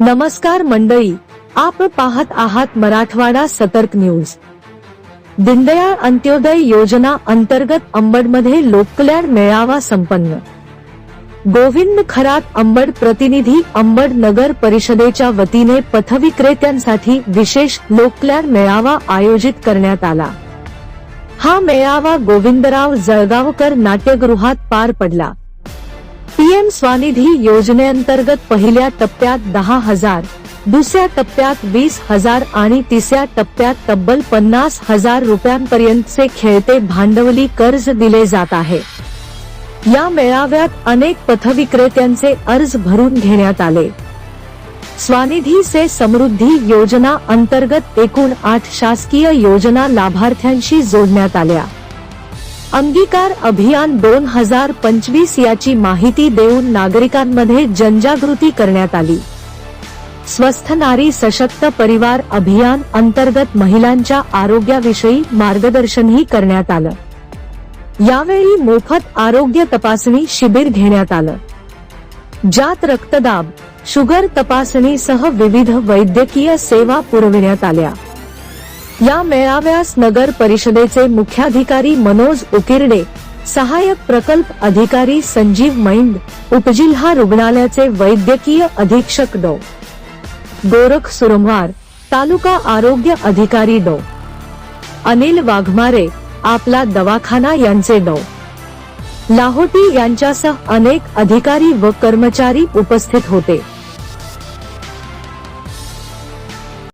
नमस्कार मंडळी आप पाहत आहात मराठवाडा सतर्क न्यूज. दीनदयाळ अंत्योदय योजना अंतर्गत अंबडमध्ये लोककल्याण मेळावा संपन्न. गोविंद खरात अंबड प्रतिनिधी अंबड नगर परिषदेच्या वतीने पथविक्रेत्यांसाठी विशेष लोककल्याण मेळावा आयोजित करण्यात आला. हा मेळावा गोविंदराव जळगावकर नाट्यगृहात पार पडला. पीएम स्वानिधी योजनेअंतर्गत पहिल्या टप्प्यात दहा हजार दुसऱ्या टप्प्यात वीस हजार आणि तिसऱ्या टप्प्यात तब्बल पन्नास हजार रुपयांपर्यंतचे खेळते भांडवली कर्ज दिले जात आहे. या मेळाव्यात अनेक पथविक्रेत्यांचे अर्ज भरून घेण्यात आले. स्वानिधी से समृद्धी योजना अंतर्गत एकूण आठ शासकीय योजना लाभार्थ्यांशी जोडण्यात आल्या. अंगीकार अभियान दोन हजार पंचवीस याची माहिती देऊन नागरिकांमध्ये जनजागृती करण्यात आली. स्वस्थ नारी सशक्त परिवार अभियान अंतर्गत महिलांच्या आरोग्याविषयी मार्गदर्शनही करण्यात आलं. यावेळी मोफत आरोग्य तपासणी शिबिर घेण्यात आलं. ज्यात रक्तदाब शुगर तपासणीसह विविध वैद्यकीय सेवा पुरविण्यात आल्या. या मेळाव्यास नगर परिषदेचे मुख्याधिकारी मनोज उकिरडे सहाय्यक प्रकल्प अधिकारी संजीव मैंद उपजिल्हा रुग्णालयाचे वैद्यकीय अधीक्षक डॉ. गोरख सुरमवार तालुका आरोग्य अधिकारी डॉ. अनिल वाघमारे आपला दवाखाना यांचे डॉ. लाहोटी यांच्यासह अनेक अधिकारी व कर्मचारी उपस्थित होते.